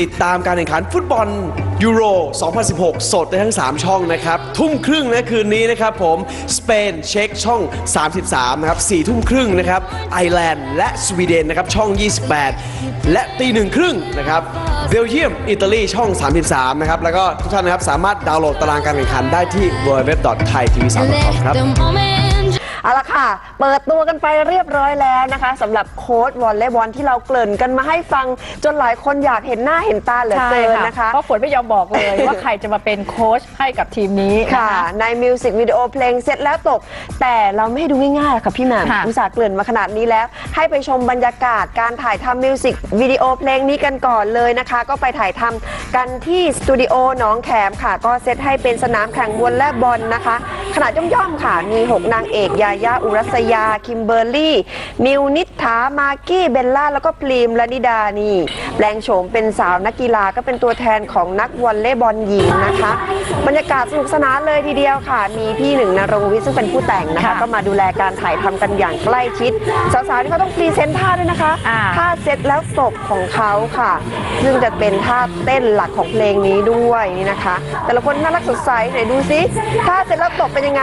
ติดตามการแข่งขันฟุตบอลยูโร 2016 สดได้ทั้ง 3 ช่องนะครับ ทุ่มครึ่งนะคืนนี้นะครับผม สเปนเช็กช่อง 33 นะครับ4ทุ่มครึ่งนะครับ ไอร์แลนด์และสวีเดนนะครับช่อง 28 และตีหนึ่งครึ่งนะครับ เบลเยียม อิตาลีช่อง 33 นะครับ แล้วก็ทุกท่านนะครับสามารถดาวน์โหลดตารางการแข่งขันได้ที่ www.thaitv3.com ครับ เอาละค่ะ เปิดตัวกันไปเรียบร้อยแล้วนะคะสำหรับโค้ดวอลเลย์บอลที่เราเกริ่นกันมาให้ฟังจนหลายคนอยากเห็นหน้าเห็นตาเหลือใช่เกินค่ะนะคะ เพราะฝนไม่ยอมบอกเลยว่าใครจะมาเป็นโค้ชให้กับทีมนี้ค่ะนในมิวสิกวิดีโอเพลงเสร็จแล้วตก แต่เราไม่ให้ดูง่ายๆหรอกค่ะพี่แหม่มค่ะอุตส่าห์เกริ่นมาขนาดนี้แล้ว ให้ไปชมบรรยากาศการถ่ายทำมิวสิกวิดีโอเพลงนี้กันก่อนเลยนะคะ ก็ไปถ่ายทำกันที่สตูดิโอหนองแขมค่ะ ก็เซตให้เป็นสนามแข่งวอลเลย์บอลนะคะ ขนาดย่อมๆค่ะมี 6 นางเอกยายาอุรัสยา คิมเบอร์รี่ มิวนิษฐา มากกี้ เบลล่า แล้วก็พรีมลนิดานี่ แปลงโฉมเป็นสาวนักกีฬาก็เป็นตัวแทนของนักวอลเลย์บอลหญิงนะคะ บรรยากาศสนุกสนานเลยทีเดียวค่ะ มีพี่หนึ่งนรงค์วิทย์ซึ่งเป็นผู้แต่งนะคะค่ะก็มาดูแลการถ่ายทำกันอย่างใกล้ชิด สาวๆที่เขาต้องพรีเซนต์ท่าด้วยนะคะอ่าท่าเซตแล้วตบของเขาค่ะ ซึ่งจะเป็นท่าเต้นหลักของเพลงนี้ด้วยนี่นะคะ แต่ละคนน่ารักสดใสไหนดูซิท่าเสร็จแล้วตบเป็นยังไง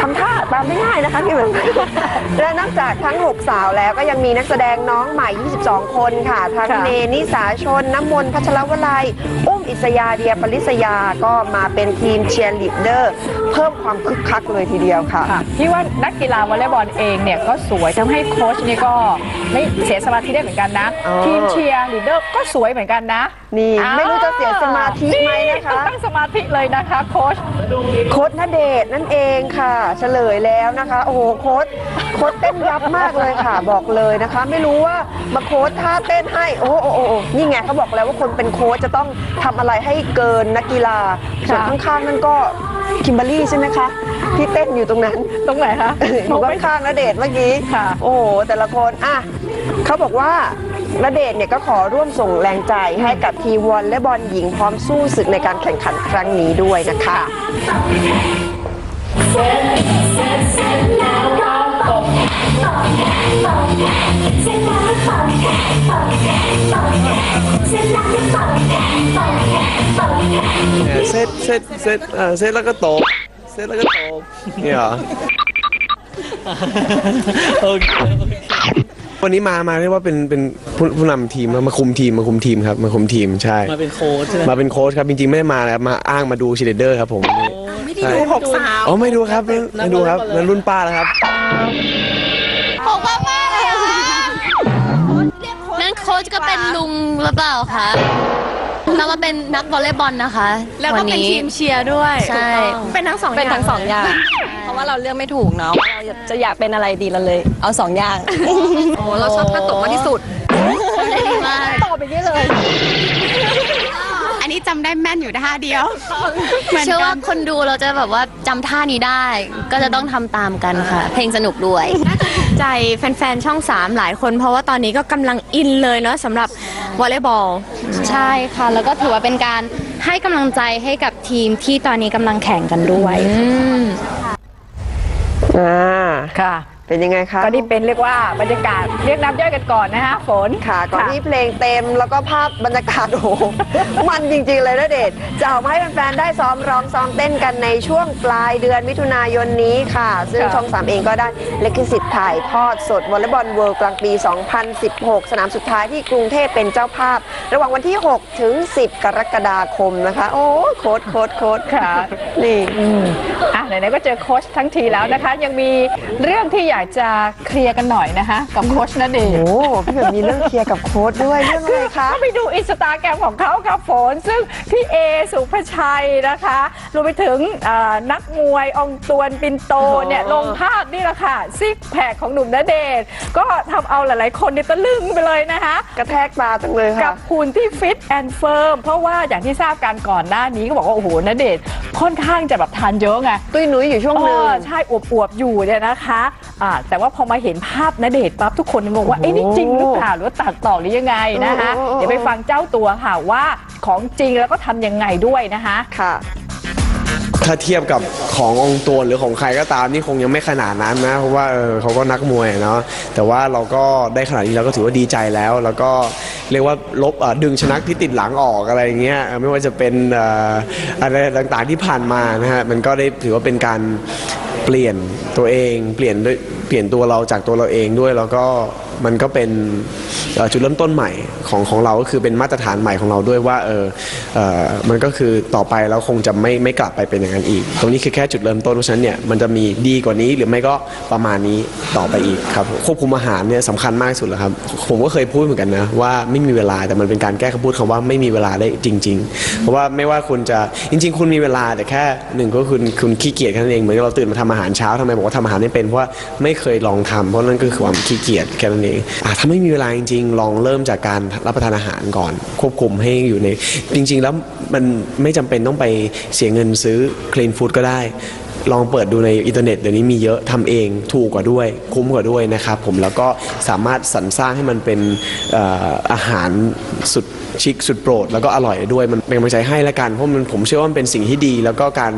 ทำท่าตามไม่ง่ายนะคะพี่เหมือนและนอกจากทั้ง 6 สาวแล้วก็ยังมีนักแสดงน้องใหม่ 22 คนค่ะ ทั้งค่ะ เนนิสาชน น้ำมนต์พัชรวลัย อุ้มอิสยาเดียปริศยาก็มาเป็นทีมเชียร์ลีดเดอร์ เพิ่มความคึกคักเลยทีเดียวค่ะ ค่ะพี่ว่านักกีฬาวอลเลย์บอลเองเนี่ยก็สวยทำให้โค้ชนี่ก็ไม่เสียสมาธิได้เหมือนกันนะ อ๋อ ทีมเชียร์ลีดเดอร์ก็สวยเหมือนกันนะนี่อ้าวไม่รู้จะเสียสมาธิไหมนะคะต้องตั้งสมาธิเลยนะคะโค้ชโค้ดณเดชน์นั่นเองค่ะ เฉลยแล้วนะคะ โอ้โหโค้ดโค้ดเต้นยับมากเลยค่ะ บอกเลยนะคะ ไม่รู้ว่ามาโค้ดท่าเต้นให้โอ้โหโอ้โหโอ้โหนี่ไงเขาบอกแล้วว่าคนเป็นโค้ชจะต้องทำอะไรให้เกินนักกีฬาส่วนค่ะข้างๆนั่นก็คิมเบอรรี่ใช่ไหมคะที่เต้นอยู่ตรงนั้น ตรงไหนคะ อยู่ข้างๆณเดชน์เมื่อกี้ค่ะ โอ้โหแต่ละคนอะเขาบอกว่า ณเดชน์เนี่ยก็ขอร่วมส่งแรงใจให้กับทีมวอลและบอลหญิงพร้อมสู้ศึกในการแข่งขันครั้งนี้ด้วยนะคะเนี่ยเซตเซตเซตเอ่อเซตแล้วก็ตบเซตแล้วก็ตบเนี่ยเหรอ วันนี้มามาเรียกว่าเป็นเป็นผู้ผู้นำทีมมาคุมทีมมาคุมทีมครับมาคุมทีมใช่ มาเป็นโค้ชใช่ไหมมาเป็นโค้ชครับจริงๆไม่ได้มานะครับมาอ้างมาดูชีเดเดอร์ครับผมไม่ได้ใช่ดูหกสาวอ๋อไม่ดูครับไม่ไม่ดูครับนั่นรุ่นป้าแล้วครับผมว่ามากเลยอะค่ะนั่นโค้ชก็เป็นลุงหรือเปล่าคะ เรามาเป็นนักวอลเลย์บอลนะคะแล้วก็เป็นทีมเชียร์ด้วยใช่ถูกต้องเป็นทั้งสองเป็นทั้งสองอย่าง เพราะว่าเราเลือกไม่ถูกเนาะว่าเราจะอยากเป็นอะไรดีเราเลย เอาสองอย่างโอ้เราชอบท่าตบมากที่สุดได้ดีมากตอบอย่างนี้เลยอันนี้จำได้แม่นอยู่ท่าเดียวเชื่อว่าคนดูเราจะแบบว่าจำท่านี้ได้ ก็จะต้องทำตามกันค่ะ เพลงสนุกด้วย ใจแฟนๆ ช่อง 3 หลายคน เพราะว่าตอนนี้ก็กำลังอินเลยเนาะสำหรับวอลเลย์บอล ใช่ค่ะ แล้วก็ถือว่าเป็นการให้กำลังใจให้กับทีมที่ตอนนี้กำลังแข่งกันด้วย อ่า ค่ะ เป็นยังไงคะ ก็นี่เป็นเรียกว่าบรรยากาศเรียกน้ำย่อยกันก่อนนะฮะฝน ค่ะก่อนที่เพลงเต็มแล้วก็ภาพบรรยากาศโอ้โหมันจริง ๆ เลยนะเดชน์จะออกมาให้แฟนๆได้ซ้อมร้องซ้อมเต้นกันในช่วงปลายเดือนมิถุนายนนี้ค่ะ ซึ่งค่ะช่อง3เองก็ได้ลิขสิทธิ์ถ่ายทอดสดวอลเลย์บอลเวิลด์กลางปี 2016 สนามสุดท้ายที่กรุงเทพเป็นเจ้าภาพ ระหว่างวันที่ 6 ถึง 10 กรกฎาคมนะคะ โอ้โค้ดโค้ดโค้ดค่ะนี่อืมอะไหนๆก็เจอโค้ชทั้งทีแล้วนะคะ ยังมีเรื่องที่อยากจะเคลียร์กันหน่อยนะคะกับโค้ชณเดชน์ โอ้พี่แบบมีเรื่องเคลียร์กับโค้ดด้วยเรื่องอะไรคะ ก็ไปดูอินสตาแกรมของเขาครับฝน ซึ่งพี่เอสุภชัยนะคะรวมไปถึงอ่านักมวยองตวนปินโตเนี่ยอ๋อลงภาพนี่แหละค่ะ ซิกแพคของหนุ่มณเดชน์ก็ทำเอาหลายๆ คนเนี่ยตะลึงไปเลยนะคะ กระแทกตาจังเลยกัค่ะบหุ่นที่ฟิตแอนด์เฟิร์มเพราะว่าอย่างที่ทราบกันก่อนหน้านี้ก็บอกว่า โอ้โหณเดชน์ค่อนข้างจะแบบทานเยอะไง ตุ้ยนุ้ยอยู่ช่วงหนึ่ง เออใช่อวบๆอยู่เนี่ยนะคะอ่าแต่ว่าพอมาเห็นภาพณเดชน์ปั๊บทุกคนงงว่าโอ้โหเอ้นี่จริงหรือเปล่าหรือว่าตัดต่อหรือยังไงนะคะโอ้โหเดี๋ยวไปฟังเจ้าตัวค่ะว่าของจริงแล้วก็ทำยังไงด้วยนะคะ ค่ะ ถ้าเทียบกับขององค์ตัวหรือของใครก็ตามนี่คงยังไม่ขนาดนั้นนะ เพราะว่าเออเขาก็นักมวยอะเนาะแต่ว่าเราก็ได้ขนาดนี้เราก็ถือว่าดีใจแล้ว แล้วก็เรียกว่าลบเอ่อดึงชนักที่ติดหลังออกอะไรอย่างเงี้ยเออไม่ว่าจะเป็นเอ่ออะไรต่างๆที่ผ่านมานะฮะมันก็ได้ถือว่าเป็นการ เปลี่ยนตัวเองเปลี่ยนด้วยเปลี่ยนตัวเราจากตัวเราเองด้วยแล้วก็มันก็เป็น จุดเริ่มต้นใหม่ของของเราก็คือเป็นมาตรฐานใหม่ของเราด้วยว่าเออเออมันก็คือต่อไปแล้วคงจะไม่ไม่กลับไปเป็นอย่างนั้นอีก ตรงนี้คือแค่จุดเริ่มต้นเพราะฉะนั้นเนี่ยมันจะมีดีกว่านี้หรือไม่ก็ประมาณนี้ต่อไปอีกครับควบคุมอาหารเนี่ยสำคัญมากสุดแล้วครับผมก็เคยพูดเหมือนกันนะว่าไม่มีเวลาแต่มันเป็นการแก้คำพูดคำว่าไม่มีเวลาได้จริง ๆ เพราะว่าไม่ว่าคุณจะจริง ๆ คุณมีเวลาแต่แค่หนึ่งก็คือคุณขี้เกียจแค่นั้นเองเหมือนเราตื่นมาทำอาหารเช้าทำไมบอกว่าทำอาหารไม่เป็นเพราะว่าไม่เคยลองทำเพราะนั่นก็คือความขี้เกียจแค่นั้นเองอะถ้าไม่มีเวลาจริงลองเริ่มจากการรับประทานอาหารก่อน ควบคุมให้อยู่ใน จริง ๆ แล้วมันไม่จำเป็นต้องไปเสียเงินซื้อคลีนฟู้ดก็ได้ ลองเปิดดูในอินเทอร์เน็ตเดี๋ยวนี้มีเยอะทำเองถูกกว่าด้วย คุ้มกว่าด้วยนะครับผมแล้วก็สามารถสรรสร้างให้มันเป็นอออาหารสุด ชิคสุดโปรด แล้วก็อร่อยด้วยมันเป็นกำลังใจให้ละกันเพราะมันผมเชื่อว่ามันเป็นสิ่งที่ดี แล้วก็การ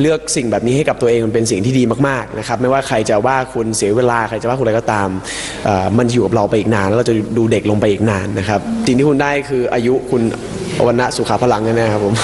เลือกสิ่งแบบนี้ให้กับตัวเองมันเป็นสิ่งที่ดีมากๆนะครับไม่ว่าใครจะว่าคุณเสียเวลาใครจะว่าคุณอะไรก็ตามมันอยู่กับเราไปอีกนาน แล้วเราจะดูเด็กลงไปอีกนานนะครับสิ่งที่คุณได้คืออายุคุณวันณะสุขาพลังแน่ๆครับผม